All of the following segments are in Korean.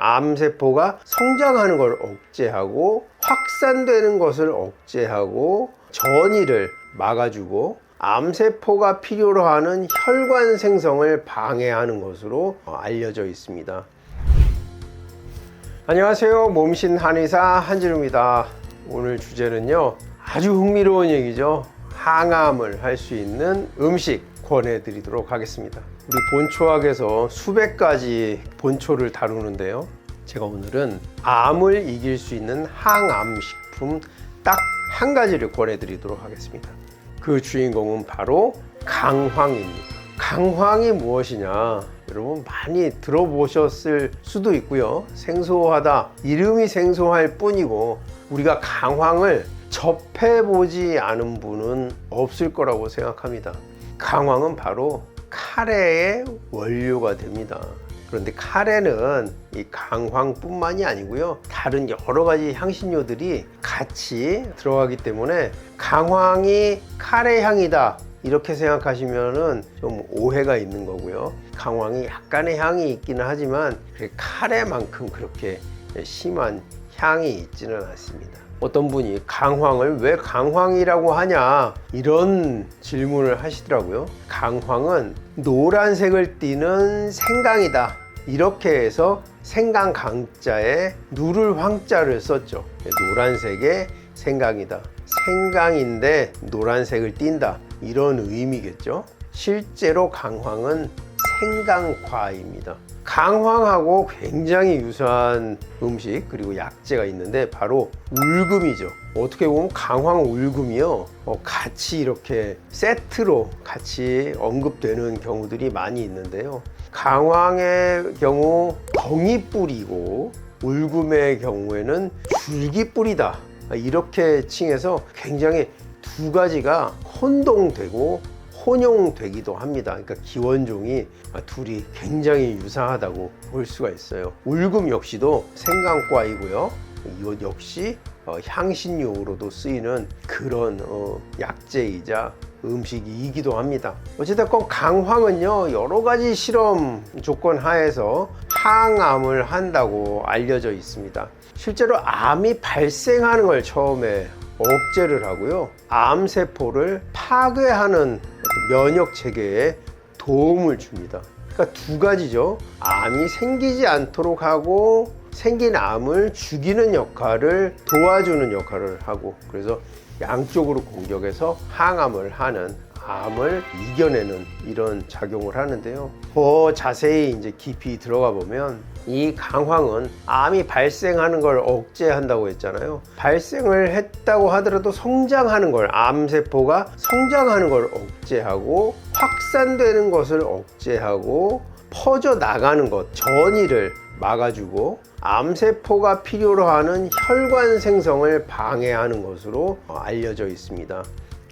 암세포가 성장하는 걸 억제하고 확산되는 것을 억제하고 전이를 막아주고 암세포가 필요로 하는 혈관 생성을 방해하는 것으로 알려져 있습니다. 안녕하세요. 몸신 한의사 한진우입니다. 오늘 주제는요. 아주 흥미로운 얘기죠. 항암을 할 수 있는 음식 권해드리도록 하겠습니다. 우리 본초학에서 수백 가지 본초를 다루는데요. 제가 오늘은 암을 이길 수 있는 항암 식품 딱 한 가지를 권해 드리도록 하겠습니다. 그 주인공은 바로 강황입니다. 강황이 무엇이냐? 여러분 많이 들어보셨을 수도 있고요. 생소하다. 이름이 생소할 뿐이고 우리가 강황을 접해보지 않은 분은 없을 거라고 생각합니다. 강황은 바로 카레의 원료가 됩니다. 그런데 카레는 이 강황뿐만이 아니고요. 다른 여러 가지 향신료들이 같이 들어가기 때문에 강황이 카레 향이다. 이렇게 생각하시면은 좀 오해가 있는 거고요. 강황이 약간의 향이 있기는 하지만 카레만큼 그렇게 심한 향이 있지는 않습니다. 어떤 분이 강황을 왜 강황이라고 하냐 이런 질문을 하시더라고요. 강황은 노란색을 띠는 생강이다. 이렇게 해서 생강 강자에 누를 황자를 썼죠. 노란색의 생강이다. 생강인데 노란색을 띈다. 이런 의미겠죠. 실제로 강황은 생강과입니다. 강황하고 굉장히 유사한 음식 그리고 약재가 있는데 바로 울금이죠. 어떻게 보면 강황 울금이요 어, 같이 이렇게 세트로 같이 언급되는 경우들이 많이 있는데요. 강황의 경우 덩이뿌리고 울금의 경우에는 줄기뿌리다 이렇게 칭해서 굉장히 두 가지가 혼동되고 혼용되기도 합니다. 그러니까 기원종이 둘이 굉장히 유사하다고 볼 수가 있어요. 울금 역시도 생강과이고요. 이것 역시 어, 향신료로도 쓰이는 그런 어, 약재이자 음식이기도 합니다. 어쨌든 강황은요 여러 가지 실험 조건 하에서 항암을 한다고 알려져 있습니다. 실제로 암이 발생하는 걸 처음에 억제를 하고요. 암세포를 파괴하는 면역 체계에 도움을 줍니다. 그러니까 두 가지죠. 암이 생기지 않도록 하고 생긴 암을 죽이는 역할을 도와주는 역할을 하고 그래서 양쪽으로 공격해서 항암을 하는 암을 이겨내는 이런 작용을 하는데요. 더 자세히 이제 깊이 들어가 보면 이 강황은 암이 발생하는 걸 억제한다고 했잖아요. 발생을 했다고 하더라도 성장하는 걸 암세포가 성장하는 걸 억제하고 확산되는 것을 억제하고 퍼져 나가는 것 전이를 막아주고 암세포가 필요로 하는 혈관 생성을 방해하는 것으로 알려져 있습니다.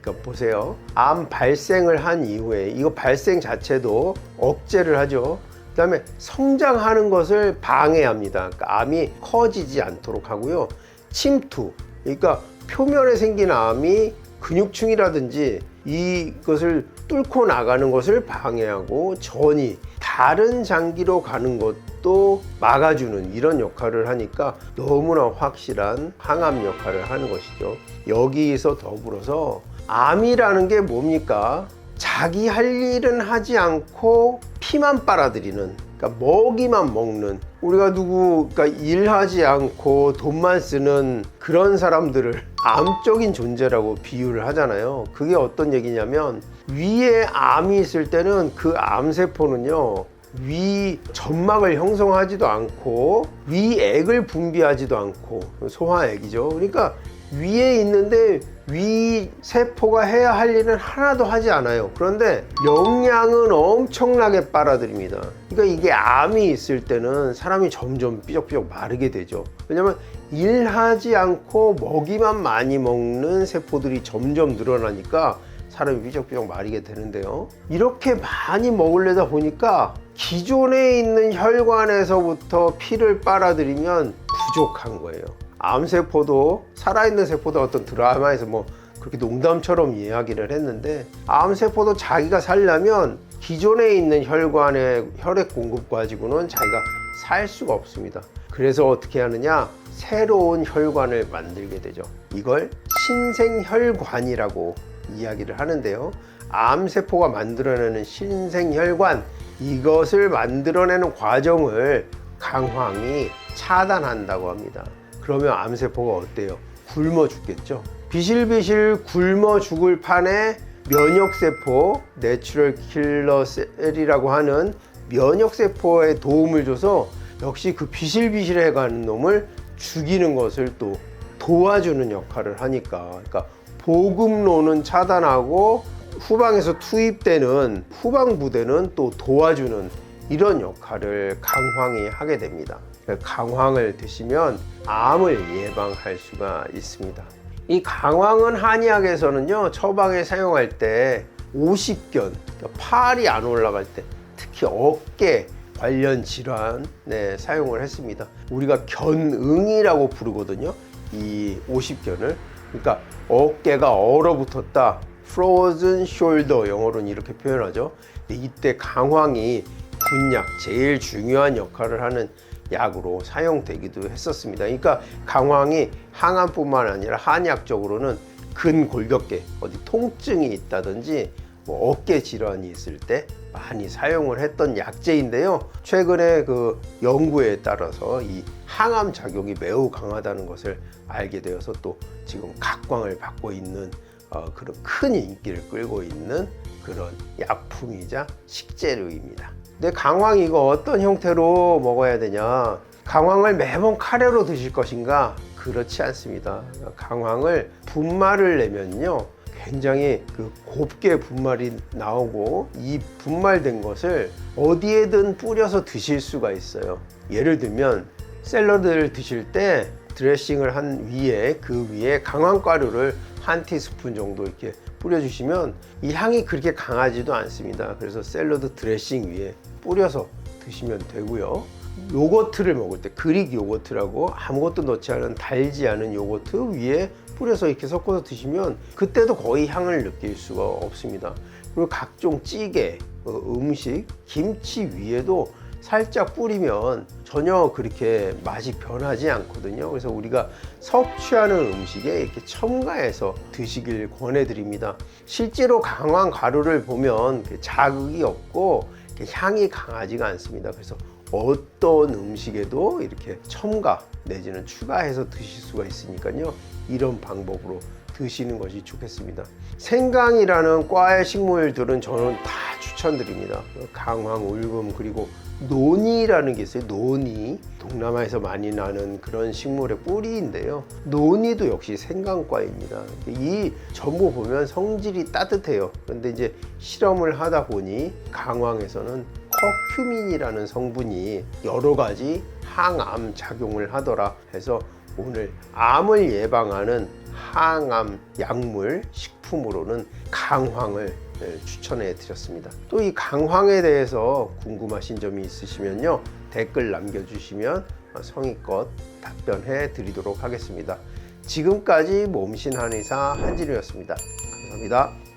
그러니까 보세요. 암 발생을 한 이후에 이거 발생 자체도 억제를 하죠. 그 다음에 성장하는 것을 방해합니다. 그러니까 암이 커지지 않도록 하고요. 침투. 그러니까 표면에 생긴 암이 근육층이라든지 이것을 뚫고 나가는 것을 방해하고 전이 다른 장기로 가는 것도 막아주는 이런 역할을 하니까 너무나 확실한 항암 역할을 하는 것이죠. 여기서 더불어서 암이라는 게 뭡니까? 자기 할 일은 하지 않고 피만 빨아들이는 그러니까 먹이만 먹는 우리가 누구 그러니까 일하지 않고 돈만 쓰는 그런 사람들을 암적인 존재라고 비유를 하잖아요. 그게 어떤 얘기냐면 위에 암이 있을 때는 그 암세포는요. 위 점막을 형성하지도 않고 위액을 분비하지도 않고 소화액이죠. 그러니까 위에 있는데 위 세포가 해야 할 일은 하나도 하지 않아요. 그런데 영양은 엄청나게 빨아들입니다. 그러니까 이게 암이 있을 때는 사람이 점점 삐적삐적 마르게 되죠. 왜냐면 일하지 않고 먹이만 많이 먹는 세포들이 점점 늘어나니까 사람이 삐적삐적 마르게 되는데요. 이렇게 많이 먹으려다 보니까 기존에 있는 혈관에서부터 피를 빨아들이면 부족한 거예요. 암세포도 살아있는 세포도 어떤 드라마에서 뭐 그렇게 농담처럼 이야기를 했는데 암세포도 자기가 살려면 기존에 있는 혈관의 혈액 공급 가지고는 자기가 살 수가 없습니다. 그래서 어떻게 하느냐? 새로운 혈관을 만들게 되죠. 이걸 신생혈관이라고 이야기를 하는데요. 암세포가 만들어내는 신생혈관, 이것을 만들어내는 과정을 강황이 차단한다고 합니다. 그러면 암세포가 어때요? 굶어 죽겠죠. 비실비실 굶어 죽을 판에 면역세포, 내추럴 킬러 셀이라고 하는 면역세포에 도움을 줘서 역시 그 비실비실해 가는 놈을 죽이는 것을 또 도와주는 역할을 하니까 그러니까 보급로는 차단하고 후방에서 투입되는 후방 부대는 또 도와주는 이런 역할을 강황이 하게 됩니다. 강황을 드시면 암을 예방할 수가 있습니다. 이 강황은 한의학에서는요 처방에 사용할 때 50견 그러니까 팔이 안 올라갈 때 특히 어깨 관련 질환에 사용을 했습니다. 우리가 견응이라고 부르거든요. 이 50견을 그러니까 어깨가 얼어붙었다. frozen shoulder 영어로는 이렇게 표현하죠. 이때 강황이 군약 제일 중요한 역할을 하는 약으로 사용되기도 했었습니다. 그러니까 강황이 항암뿐만 아니라 한의학적으로는 근골격계 어디 통증이 있다든지 뭐 어깨 질환이 있을 때 많이 사용을 했던 약제인데요. 최근에 그 연구에 따라서 이 항암 작용이 매우 강하다는 것을 알게 되어서 또 지금 각광을 받고 있는 어, 그런 큰 인기를 끌고 있는 그런 약품이자 식재료입니다. 근데 강황 이거 어떤 형태로 먹어야 되냐? 강황을 매번 카레로 드실 것인가? 그렇지 않습니다. 강황을 분말을 내면요. 굉장히 그 곱게 분말이 나오고 이 분말된 것을 어디에든 뿌려서 드실 수가 있어요. 예를 들면 샐러드를 드실 때 드레싱을 한 위에 그 위에 강황가루를 한 티스푼 정도 이렇게 뿌려주시면 이 향이 그렇게 강하지도 않습니다. 그래서 샐러드 드레싱 위에 뿌려서 드시면 되고요. 요거트를 먹을 때 그릭 요거트라고 아무것도 넣지 않은 달지 않은 요거트 위에 뿌려서 이렇게 섞어서 드시면 그때도 거의 향을 느낄 수가 없습니다. 그리고 각종 찌개, 어, 음식, 김치 위에도 살짝 뿌리면 전혀 그렇게 맛이 변하지 않거든요. 그래서 우리가 섭취하는 음식에 이렇게 첨가해서 드시길 권해드립니다. 실제로 강황 가루를 보면 그 자극이 없고 향이 강하지가 않습니다. 그래서 어떤 음식에도 이렇게 첨가 내지는 추가해서 드실 수가 있으니까요. 이런 방법으로 드시는 것이 좋겠습니다. 생강이라는 과의 식물들은 저는 다 추천드립니다. 강황, 울금 그리고 논이라는 게 있어요. 논이 동남아에서 많이 나는 그런 식물의 뿌리인데요. 논이도 역시 생강과입니다. 이 전부 보면 성질이 따뜻해요. 그런데 이제 실험을 하다 보니 강황에서는 커큐민이라는 성분이 여러 가지 항암 작용을 하더라 해서 오늘 암을 예방하는 항암 약물 식품으로는 강황을 네, 추천해 드렸습니다. 또 이 강황에 대해서 궁금하신 점이 있으시면요. 댓글 남겨주시면 성의껏 답변해 드리도록 하겠습니다. 지금까지 몸신 한의사 한진우였습니다. 감사합니다.